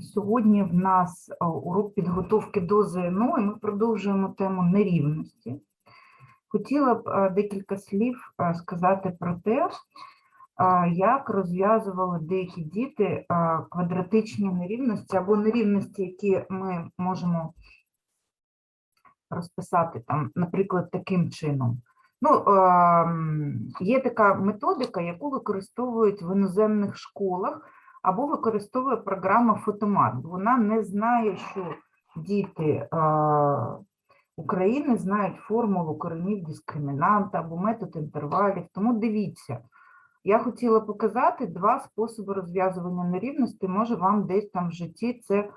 Сьогодні в нас е, урок підготовки до ЗНО, і ми продовжуємо тему нерівності. Хотіла б е, декілька слів е, сказати про те, як розв'язували деякі діти квадратичні нерівності або нерівності, які ми можемо розписати там, наприклад, таким чином. Ну, є така методика, яку використовують в іноземних школах або використовує програма Фотомат. Вона не знає, що діти е, України знають формулу коренів дискримінанта або метод інтервалів. Тому дивіться, я хотіла показати два способи розв'язування нерівності. Може, вам десь там в житті це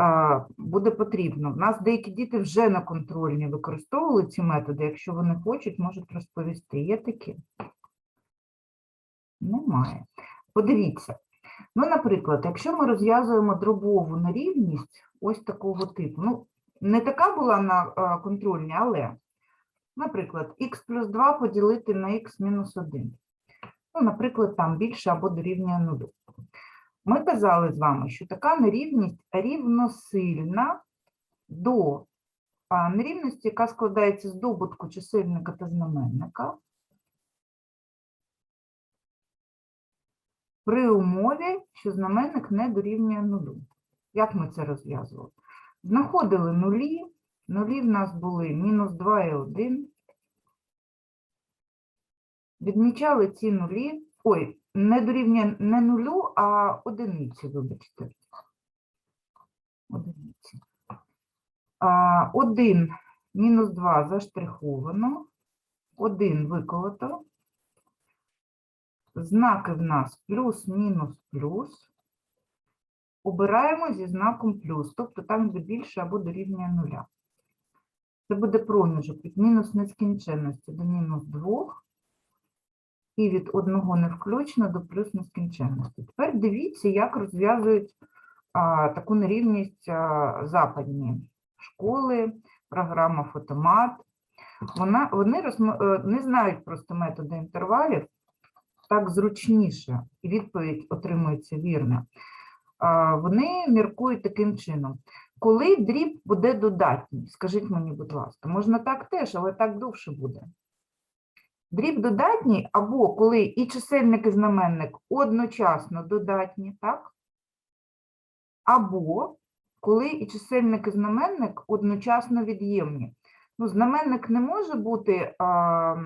е, буде потрібно. У нас деякі діти вже на контрольні використовували ці методи. Якщо вони хочуть, можуть розповісти. Є такі? Немає. Подивіться. Ну, наприклад, якщо ми розв'язуємо дробову нерівність ось такого типу, ну, не така була на контрольній, але, наприклад, х плюс 2 поділити на х мінус 1. Ну, наприклад, там більше або дорівнює нулю. Ми казали з вами, що така нерівність рівносильна до нерівності, яка складається з добутку чисельника та знаменника, при умові, що знаменник не дорівнює нулю. Як ми це розв'язували? Знаходили нулі, нулі в нас були мінус 2 і 1. Відмічали ці нулі, ой, не дорівнює не нулю, а одиниці, вибачте. Одиниці. А, 1 мінус 2 заштриховано, 1 виколото. Знаки в нас плюс, мінус, плюс. Обираємо зі знаком плюс, тобто там, де більше або дорівнює нуля. Це буде проміжок від мінус нескінченності до мінус 2 і від одного не включно до плюс нескінченності. Тепер дивіться, як розв'язують а, таку нерівність а, западні школи, програма Фотомат. Вона, вони розм- е, не знають просто методи інтервалів, так зручніше, і відповідь отримується вірна. Вони міркують таким чином. Коли дріб буде додатній, скажіть мені, будь ласка, можна так теж, але так довше буде. Дріб додатній, або коли і чисельник, і знаменник одночасно додатні, так? Або коли і чисельник, і знаменник одночасно від'ємні. Ну, знаменник не може бути а,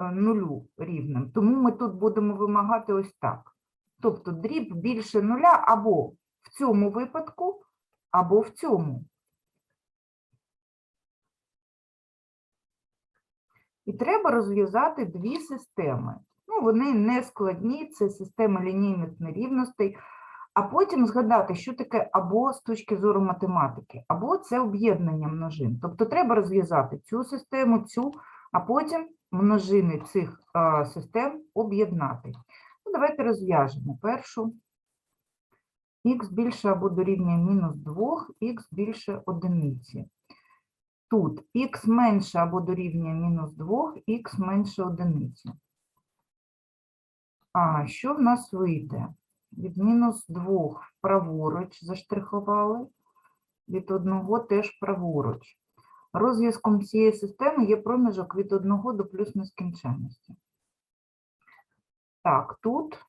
нулю рівним, тому ми тут будемо вимагати ось так. Тобто дріб більше нуля або в цьому випадку, або в цьому. І треба розв'язати дві системи. Ну, вони не складні, це система лінійних нерівностей. А потім згадати, що таке або з точки зору математики, або це об'єднання множин. Тобто треба розв'язати цю систему, цю, а потім множини цих систем об'єднати. Ну, давайте розв'яжемо першу. х більше або дорівнює мінус 2, х більше одиниці. Тут х менше або дорівнює мінус 2, х менше одиниці. А що в нас вийде? Від мінус 2 праворуч заштрихували, від 1 теж праворуч. Розв'язком цієї системи є проміжок від 1 до плюс нескінченності. Так, тут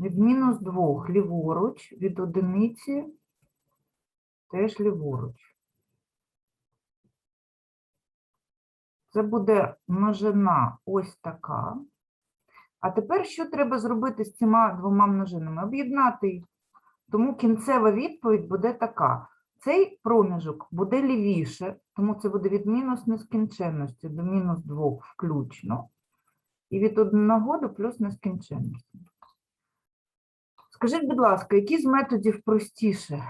від мінус 2 ліворуч, від одиниці теж ліворуч. Це буде множина ось така. А тепер що треба зробити з цими двома множинами? Об'єднати їх. Тому кінцева відповідь буде така. Цей проміжок буде лівіше, тому це буде від мінус нескінченності до мінус 2 включно. І від 1 до плюс нескінченності. Скажіть, будь ласка, які з методів простіше?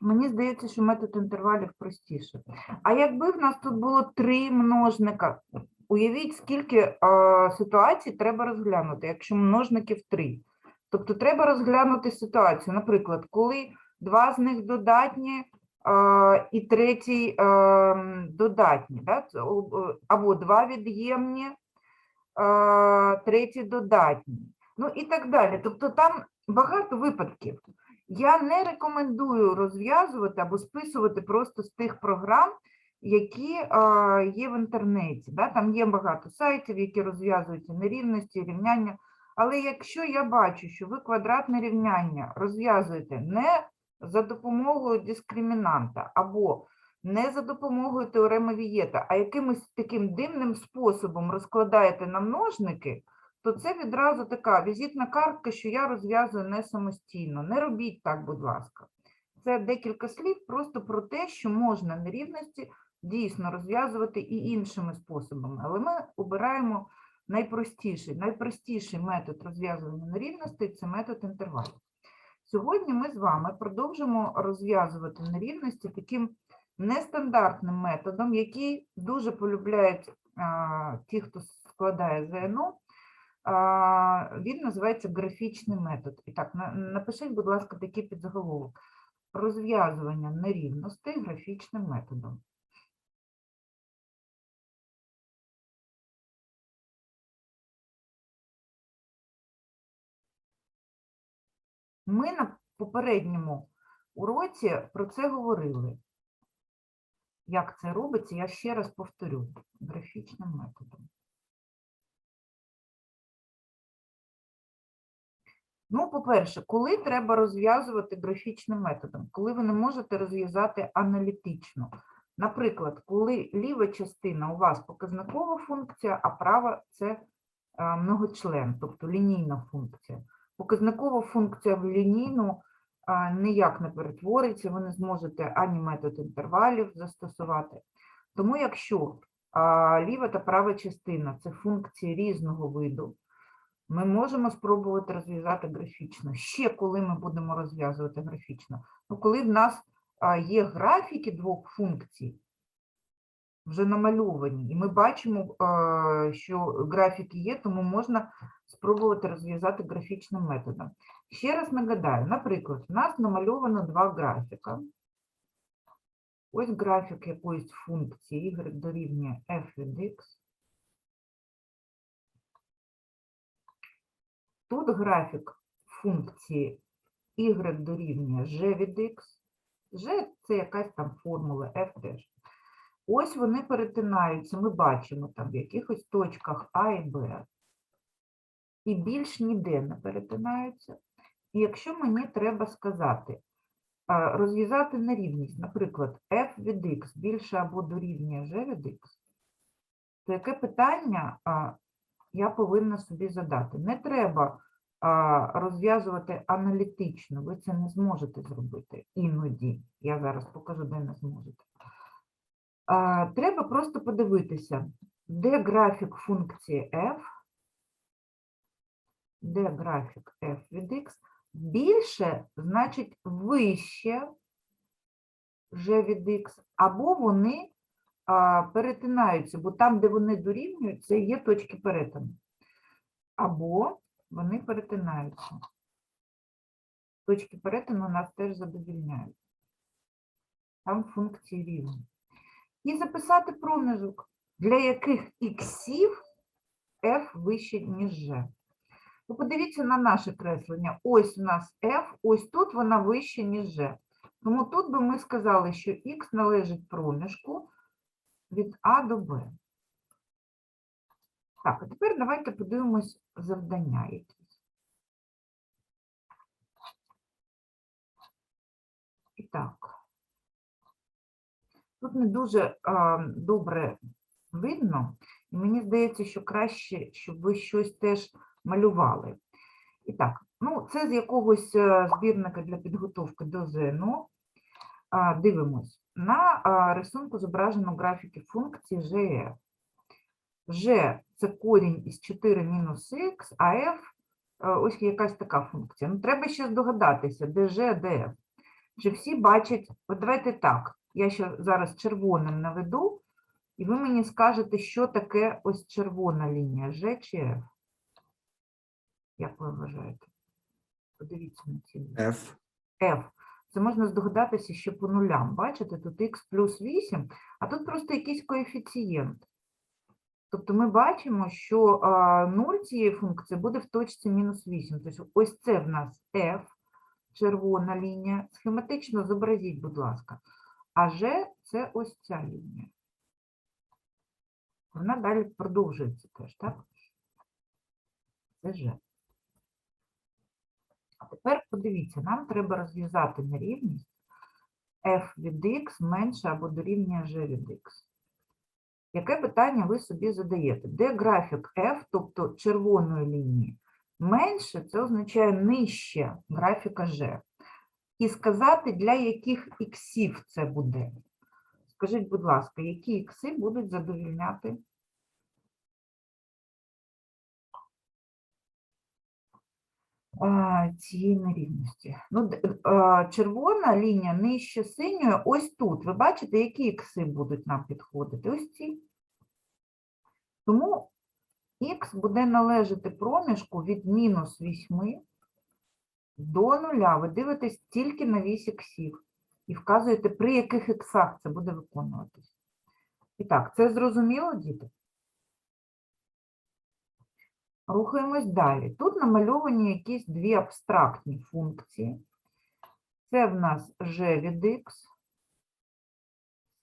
Мені здається, що метод інтервалів простіше. А якби в нас тут було три множника, уявіть, скільки е, ситуацій треба розглянути, якщо множників три. Тобто треба розглянути ситуацію, наприклад, коли два з них додатні е, і третій е, додатні, да? або два від'ємні, а, третій додатній. Ну і так далі. Тобто там багато випадків. Я не рекомендую розв'язувати або списувати просто з тих програм, які а, є в інтернеті. Да? Там є багато сайтів, які розв'язують нерівності, рівняння. Але якщо я бачу, що ви квадратне рівняння розв'язуєте не за допомогою дискримінанта або не за допомогою теореми Вієта, а якимось таким дивним способом розкладаєте на множники, то це відразу така візитна картка, що я розв'язую не самостійно. Не робіть так, будь ласка. Це декілька слів просто про те, що можна нерівності дійсно розв'язувати і іншими способами. Але ми обираємо найпростіший, найпростіший метод розв'язування нерівностей це метод інтервалів. Сьогодні ми з вами продовжимо розв'язувати нерівності таким нестандартним методом, який дуже полюбляють а, ті, хто складає ЗНО. А, він називається графічний метод. І так, на- напишіть, будь ласка, такий підзаголовок. Розв'язування нерівностей графічним методом. Ми на попередньому уроці про це говорили. Як це робиться, я ще раз повторю графічним методом. Ну, по-перше, коли треба розв'язувати графічним методом, коли ви не можете розв'язати аналітично. Наприклад, коли ліва частина у вас показникова функція, а права це е, многочлен, тобто лінійна функція. Показникова функція в лінійну ніяк не перетвориться, ви не зможете ані метод інтервалів застосувати. Тому якщо ліва та права частина це функції різного виду, ми можемо спробувати розв'язати графічно. Ще коли ми будемо розв'язувати графічно. Ну, коли в нас є графіки двох функцій, вже намальовані, і ми бачимо, що графіки є, тому можна спробувати розв'язати графічним методом. Ще раз нагадаю, наприклад, у нас намальовано два графіка. Ось графік якоїсь функції y дорівнює f від x. Тут графік функції y дорівнює g від x. g – це якась там формула f теж. Ось вони перетинаються, ми бачимо там в якихось точках А і Б. І більш ніде не перетинаються. І якщо мені треба сказати, розв'язати нерівність, наприклад, f від x більше або дорівнює g від x, то яке питання я повинна собі задати? Не треба розв'язувати аналітично, ви це не зможете зробити іноді. Я зараз покажу, де не зможете. Треба просто подивитися, де графік функції f, де графік f від x, більше, значить, вище g від x, або вони перетинаються, бо там, де вони дорівнюють, це є точки перетину. Або вони перетинаються. Точки перетину нас теж задовільняють. Там функції рівні. І записати проміжок, для яких іксів f вище, ніж g. Ну, подивіться на наше креслення. Ось у нас f, ось тут вона вище, ніж g. Тому тут би ми сказали, що x належить проміжку від А до Б. Так, а тепер давайте подивимось завдання якісь. І так. Тут не дуже а, добре видно, і мені здається, що краще, щоб ви щось теж малювали. І так, ну, це з якогось е, збірника для підготовки до ЗНО. А, Дивимось. На а, рисунку зображено графіки функції GF. G – це корінь із 4 мінус х, а f – ось якась така функція. Ну, треба ще здогадатися, де G, де f. Чи всі бачать, от давайте так, я ще зараз червоним наведу, і ви мені скажете, що таке ось червона лінія, G чи F? Як ви вважаєте? Подивіться на ці. F. F. Це можна здогадатися ще по нулям. Бачите, тут x плюс 8, а тут просто якийсь коефіцієнт. Тобто ми бачимо, що 0 цієї функції буде в точці мінус 8. Тобто ось це в нас f, червона лінія. Схематично зобразіть, будь ласка. А g – це ось ця лінія. Вона далі продовжується теж, так? Це g. А тепер подивіться, нам треба розв'язати нерівність f від x менше або дорівнює g від x. Яке питання ви собі задаєте? Де графік f, тобто червоної лінії? Менше це означає нижче графіка g. І сказати, для яких іксів це буде. Скажіть, будь ласка, які ікси будуть задовільняти? цієї нерівності. Ну, червона лінія нижче синьої, ось тут. Ви бачите, які ікси будуть нам підходити? Ось ці. Тому х буде належати проміжку від мінус 8 до нуля. Ви дивитесь тільки на вісь іксів і вказуєте, при яких іксах це буде виконуватись. І так, це зрозуміло, діти? Рухаємось далі. Тут намальовані якісь дві абстрактні функції. Це в нас g від x,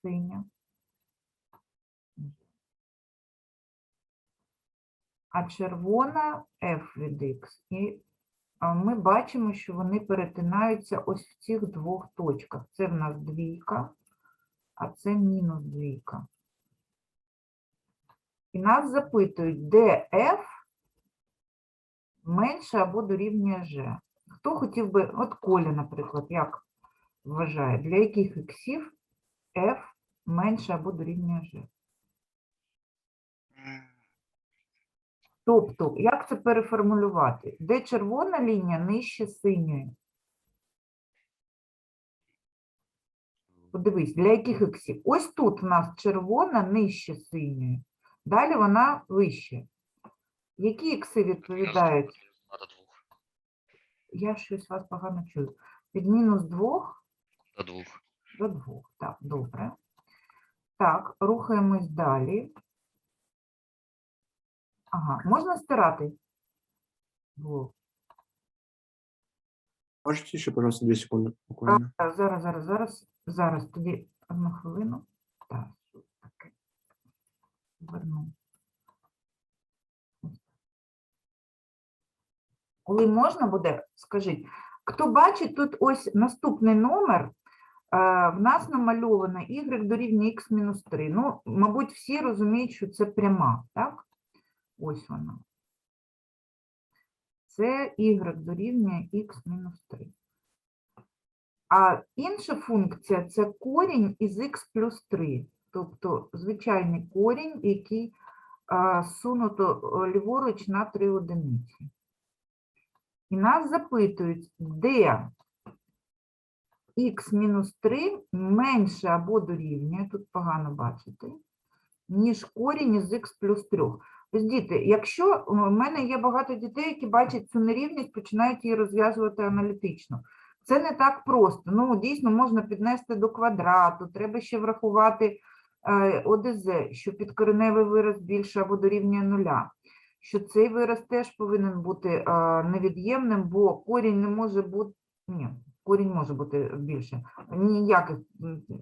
синя. А червона f від x. І ми бачимо, що вони перетинаються ось в цих двох точках. Це в нас двійка, а це мінус двійка. І нас запитують, де f менше або дорівнює g. Хто хотів би, от Коля, наприклад, як вважає, для яких іксів f менше або дорівнює g? Тобто, як це переформулювати? Де червона лінія нижче синьої? Подивись, для яких іксів? Ось тут в нас червона нижче синьої, далі вона вище. Які ікси відповідають? До двох. Я щось вас погано чую. Від мінус 2 До двох. до 2. Так, добре. Так, рухаємось далі. Ага, можна стирати? Можете еще, пожалуйста, две секунды буквально? Так, зараз, зараз, зараз, зараз, тоді одну хвилину. Так, таке? Верну. Коли можна буде, скажіть, хто бачить тут ось наступний номер, е, в нас намальовано y дорівнює x мінус 3. Ну, мабуть, всі розуміють, що це пряма, так? Ось вона. Це y дорівнює x мінус 3. А інша функція це корінь із х плюс 3, тобто звичайний корінь, який а, сунуто ліворуч на 3 одиниці. І нас запитують, де х мінус 3 менше або дорівнює, тут погано бачити, ніж корінь із х плюс 3. Ось діти, якщо у мене є багато дітей, які бачать цю нерівність, починають її розв'язувати аналітично. Це не так просто. Ну, дійсно, можна піднести до квадрату, треба ще врахувати е, ОДЗ, що підкореневий вираз більше або дорівнює нуля, що цей вираз теж повинен бути е, невід'ємним, бо корінь не може бути. Ні, корінь може бути більше. Ніяких,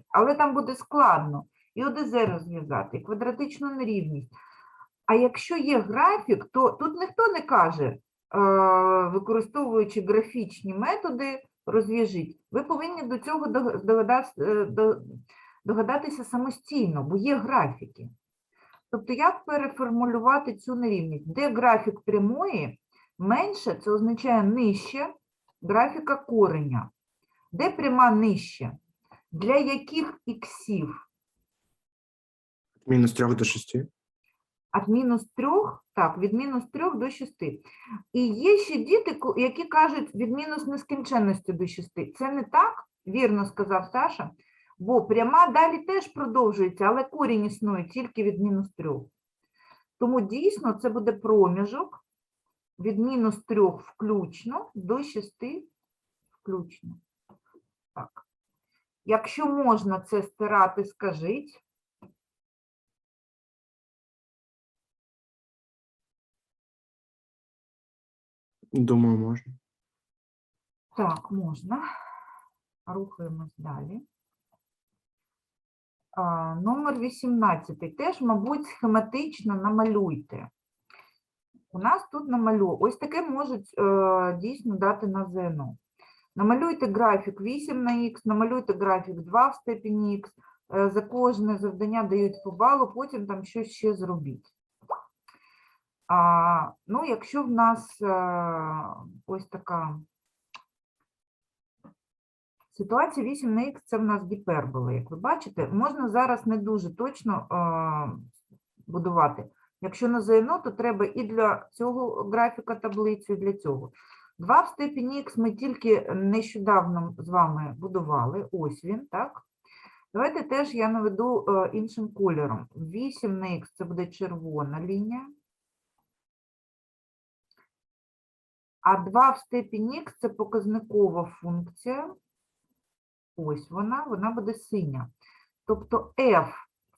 але там буде складно. І ОДЗ розв'язати, і квадратичну нерівність. А якщо є графік, то тут ніхто не каже, е, використовуючи графічні методи, розв'яжіть. Ви повинні до цього догадатися, е, до- догадатися самостійно, бо є графіки. Тобто, як переформулювати цю нерівність? Де графік прямої менше, це означає нижче графіка кореня. Де пряма нижче? Для яких іксів? От минус 3 до 6. Від мінус 3, так, від мінус 3 до 6. І є ще діти, які кажуть від мінус нескінченності до 6. Це не так, вірно сказав Саша, бо пряма далі теж продовжується, але корінь існує тільки від мінус 3. Тому дійсно це буде проміжок від мінус 3 включно до 6 включно. Так. Якщо можна це стирати, скажіть. Думаю, можна. Так, можна. Рухаємось далі. А, номер 18. Теж, мабуть, схематично намалюйте. У нас тут намалю. Ось таке можуть е, дійсно дати на ЗНО. Намалюйте графік 8 на х, намалюйте графік 2 в степені х. Е, за кожне завдання дають по балу, потім там щось ще зробіть. А, ну, якщо в нас е, ось така Ситуація 8 на х це в нас гіпербола, як ви бачите. Можна зараз не дуже точно е, будувати. Якщо на ЗНО, то треба і для цього графіка таблицю, і для цього. 2 в степені х ми тільки нещодавно з вами будували. Ось він, так? Давайте теж я наведу е, іншим кольором. 8 на х це буде червона лінія. А 2 в степені х це показникова функція. Ось вона, вона буде синя. Тобто F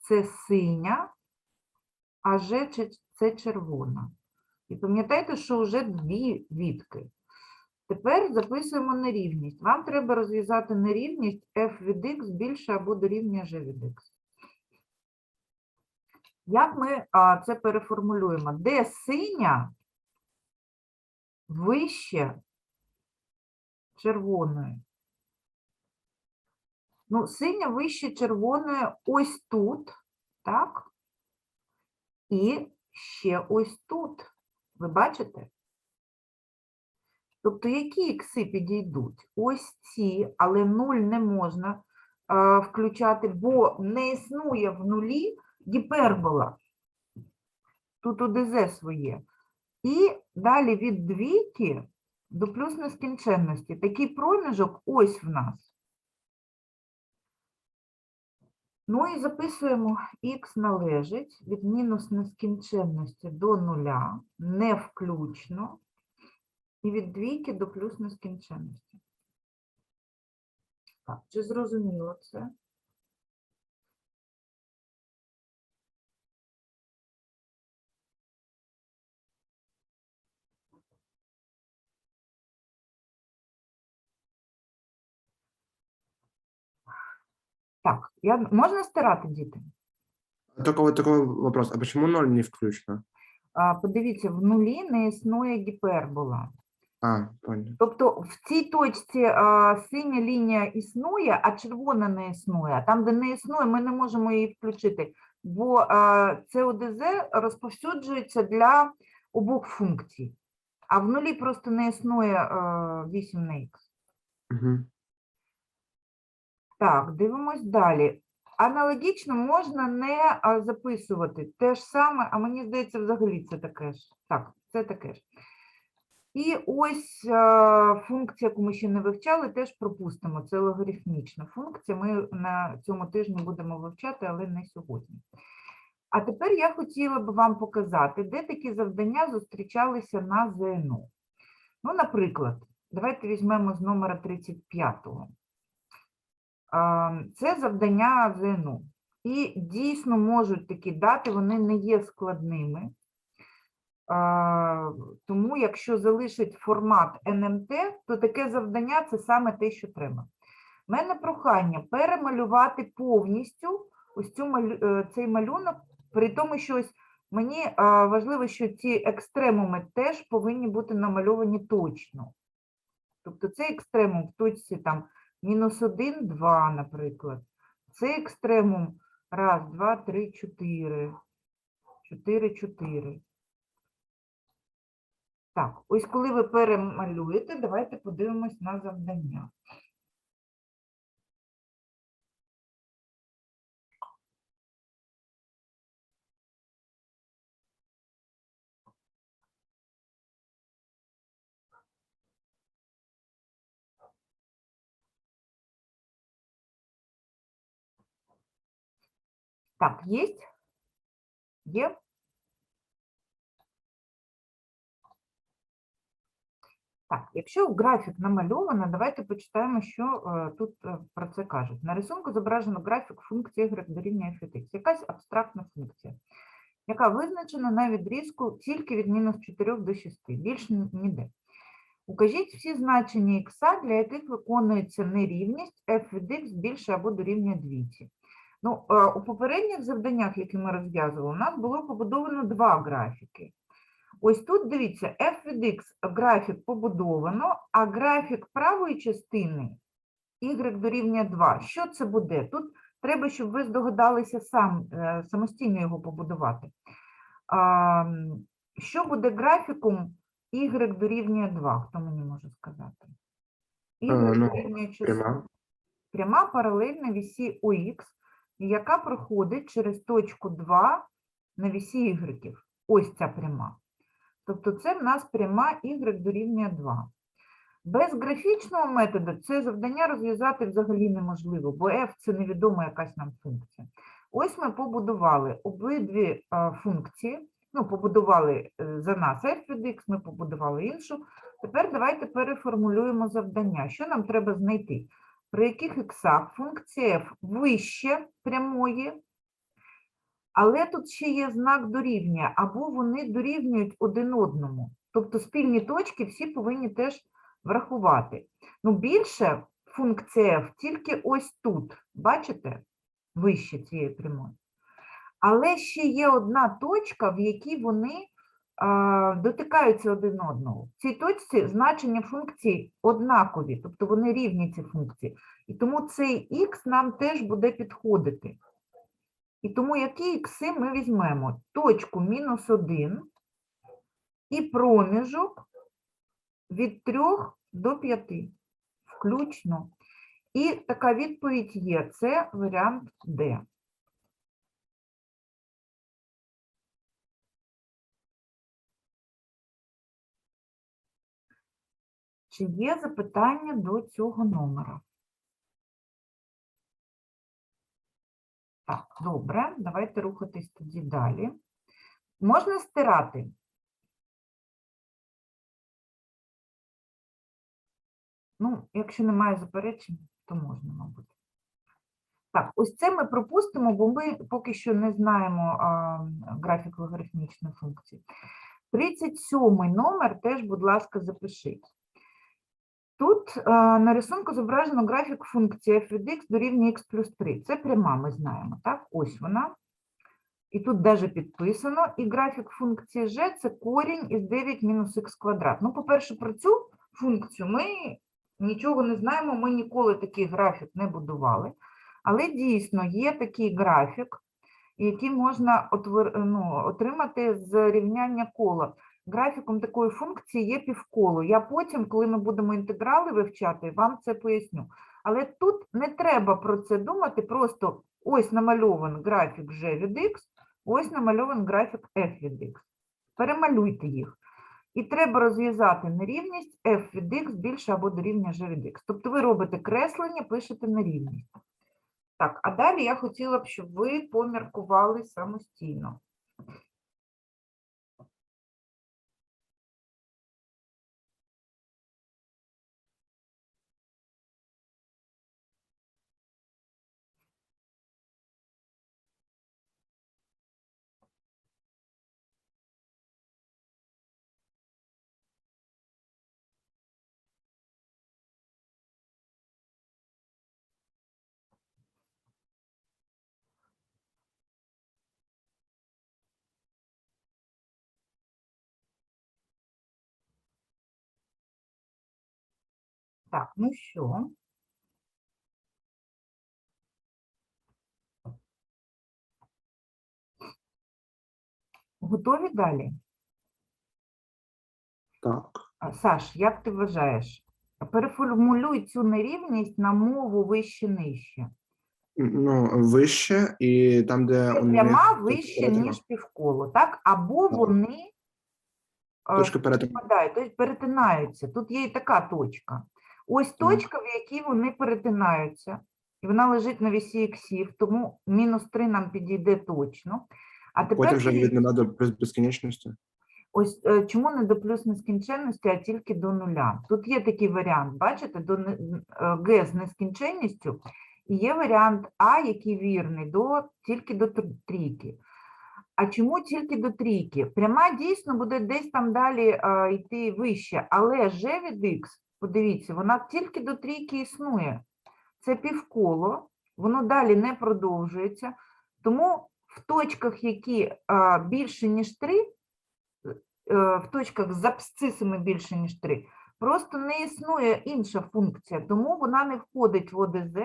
це синя, а G це- червона. І пам'ятайте, що вже дві відки. Тепер записуємо нерівність. Вам треба розв'язати нерівність f від x більше або дорівнює g від x. Як ми це переформулюємо? Де синя вище червоної? Ну, синя вище червоної ось тут, так? І ще ось тут. Ви бачите? Тобто, які ікси підійдуть? Ось ці, але нуль не можна а, включати, бо не існує в нулі гіпербола. Тут ОДЗ своє. І далі від двійки до плюс нескінченності. Такий проміжок ось в нас. Ну і записуємо х належить від мінус нескінченності до нуля, не включно, і від двійки до плюс нескінченності. Так, чи зрозуміло це? Так, я, можна стирати, діти? Только вот такой вопрос. А почему ноль не включено? А, подивіться, в нулі не існує гіпербола. А, понял. Тобто в цій точці а, синя лінія існує, а червона не існує. А там, де не існує, ми не можемо її включити, бо а, це ОДЗ розповсюджується для обох функцій. А в нулі просто не існує а, 8 на х. Угу. Так, дивимось далі. Аналогічно можна не записувати те ж саме, а мені здається, взагалі це таке ж. Так, це таке ж. І ось а, функція, яку ми ще не вивчали, теж пропустимо. Це логарифмічна функція. Ми на цьому тижні будемо вивчати, але не сьогодні. А тепер я хотіла б вам показати, де такі завдання зустрічалися на ЗНО. Ну, наприклад, давайте візьмемо з номера 35-го. Це завдання ЗНО. І дійсно можуть такі дати, вони не є складними. Тому, якщо залишить формат НМТ, то таке завдання це саме те, що треба. У мене прохання перемалювати повністю ось цю е, цей малюнок, при тому, що ось мені важливо, що ці екстремуми теж повинні бути намальовані точно. Тобто цей екстремум в точці там мінус 1, 2, наприклад. Це екстремум раз, два, три, чотири. Чотири, чотири. Так, ось коли ви перемалюєте, давайте подивимось на завдання. Так, есть? Є? Так, якщо графік намальовано, давайте почитаємо, що е, тут е, про це кажуть. На рисунку зображено графік функції y дорівнює x. Якась абстрактна функція, яка визначена на відрізку тільки від мінус 4 до 6, більш ні- ніде. Укажіть всі значення х, для яких виконується нерівність f від x більше або дорівнює двійці. Ну, е, у попередніх завданнях, які ми розв'язували, у нас було побудовано два графіки. Ось тут дивіться, f від x графік побудовано, а графік правої частини y дорівнює 2. Що це буде? Тут треба, щоб ви здогадалися сам, е, самостійно його побудувати. Що буде графіком y дорівнює 2? Хто мені може сказати? Y ну, дорівнює число Пряма. пряма паралельна вісі ОХ, яка проходить через точку 2 на вісі Y. Ось ця пряма. Тобто це в нас пряма Y дорівнює 2. Без графічного методу це завдання розв'язати взагалі неможливо, бо f – це невідома якась нам функція. Ось ми побудували обидві функції, ну, побудували е, за нас f від x, ми побудували іншу. Тепер давайте переформулюємо завдання. Що нам треба знайти? При яких іксах функція f вище прямої, але тут ще є знак дорівнює, або вони дорівнюють один одному. Тобто спільні точки всі повинні теж врахувати. Ну, більше функція f тільки ось тут, бачите, вище цієї прямої. Але ще є одна точка, в якій вони дотикаються один одного. В цій точці значення функцій однакові, тобто вони рівні ці функції. І тому цей х нам теж буде підходити. І тому які ікси ми візьмемо? Точку мінус 1 і проміжок від 3 до 5 включно. І така відповідь є, це варіант Д. Чи є запитання до цього номера? Так, добре, давайте рухатись тоді далі. Можна стирати? Ну, якщо немає заперечень, то можна, мабуть. Так, ось це ми пропустимо, бо ми поки що не знаємо а, графік логарифмічної функції. 37 номер теж, будь ласка, запишіть. Тут а, на рисунку зображено графік функції f від x дорівнює x плюс 3. Це пряма, ми знаємо, так? Ось вона. І тут навіть підписано. І графік функції g – це корінь із 9 мінус х квадрат. Ну, по-перше, про цю функцію ми нічого не знаємо, ми ніколи такий графік не будували. Але дійсно є такий графік, який можна ну, отримати з рівняння кола. Графіком такої функції є півколо. Я потім, коли ми будемо інтеграли вивчати, вам це поясню. Але тут не треба про це думати, просто ось намальований графік g від x, ось намальований графік f від x. Перемалюйте їх. І треба розв'язати нерівність f від x більше або дорівнює g від x. Тобто ви робите креслення, пишете нерівність. Так, а далі я хотіла б, щоб ви поміркували самостійно. Так, ну що? Готові далі? Так. Саш, як ти вважаєш? Переформулюй цю нерівність на мову вище-нижче. Ну, вище і там, де Це Пряма вище, ніж півколо, так? Або Так. вони а, Точка перетину. співпадають, тобто перетинаються. Тут є і така точка. Ось точка, в якій вони перетинаються, і вона лежить на вісі іксів, тому мінус 3 нам підійде точно. А тепер Потім вже від нуля до безкінечності. ось е, чому не до плюс нескінченності, а тільки до нуля. Тут є такий варіант, бачите, до не- е, Г з нескінченністю, і є варіант А, який вірний, до, тільки до трійки. А чому тільки до трійки? Пряма дійсно буде десь там далі а, йти вище, але g від х, подивіться, вона тільки до трійки існує. Це півколо, воно далі не продовжується. Тому в точках, які а, більше, ніж 3, е, в точках з абсцисами більше, ніж 3, просто не існує інша функція, тому вона не входить в ОДЗ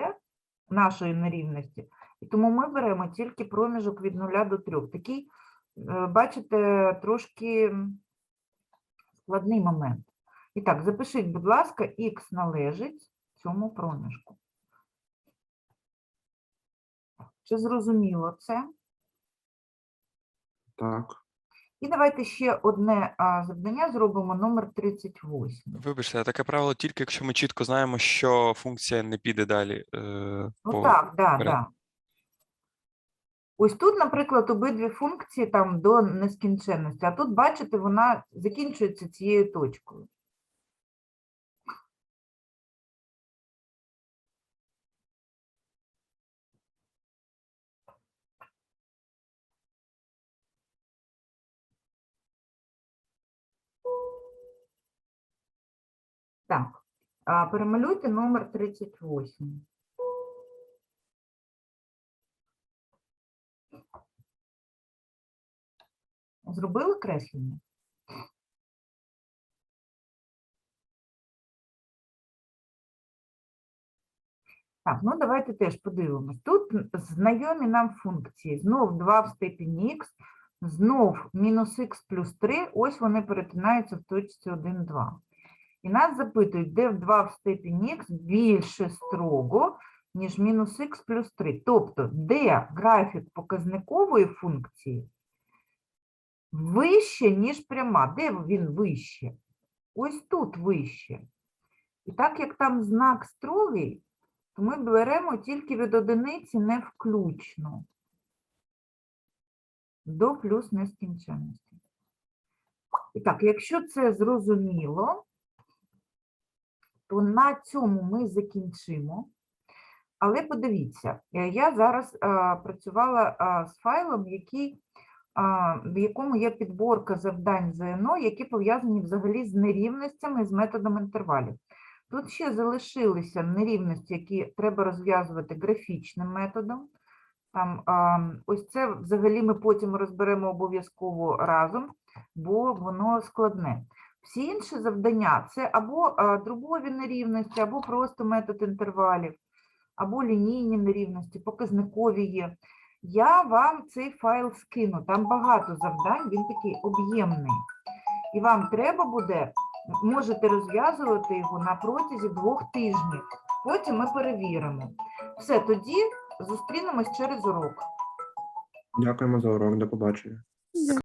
нашої нерівності. І тому ми беремо тільки проміжок від 0 до 3. Такий, е, бачите, трошки складний момент. І так, запишіть, будь ласка, х належить цьому проміжку. Чи зрозуміло це? Так. І давайте ще одне а, завдання зробимо номер 38. Вибачте, а таке правило тільки якщо ми чітко знаємо, що функція не піде далі. Е, Ну по... так, да, вперед. да. Ось тут, наприклад, обидві функції там до нескінченності, а тут, бачите, вона закінчується цією точкою. Так, перемалюйте номер 38. Зробили креслення? Так, ну давайте теж подивимось. Тут знайомі нам функції. Знов 2 в степені х, знов мінус х плюс 3, ось вони перетинаються в точці 1, 2. І нас запитують, де в 2 в степені х більше строго, ніж мінус х плюс 3. Тобто, де графік показникової функції вище, ніж пряма. Де він вище? Ось тут вище. І так як там знак строгий, то ми беремо тільки від одиниці не включно до плюс нескінченності. І так, якщо це зрозуміло, то на цьому ми закінчимо. Але подивіться, е, я зараз а, працювала а, з файлом, який, а, в якому є підборка завдань ЗНО, які пов'язані взагалі з нерівностями з методом інтервалів. Тут ще залишилися нерівності, які треба розв'язувати графічним методом. Там, а, ось це взагалі ми потім розберемо обов'язково разом, бо воно складне. Всі інші завдання це або а, дробові нерівності, або просто метод інтервалів, або лінійні нерівності, показникові є. Я вам цей файл скину, там багато завдань, він такий об'ємний. І вам треба буде, можете розв'язувати його на протязі двох тижнів. Потім ми перевіримо. Все, тоді зустрінемось через урок. Дякуємо за урок. До побачення.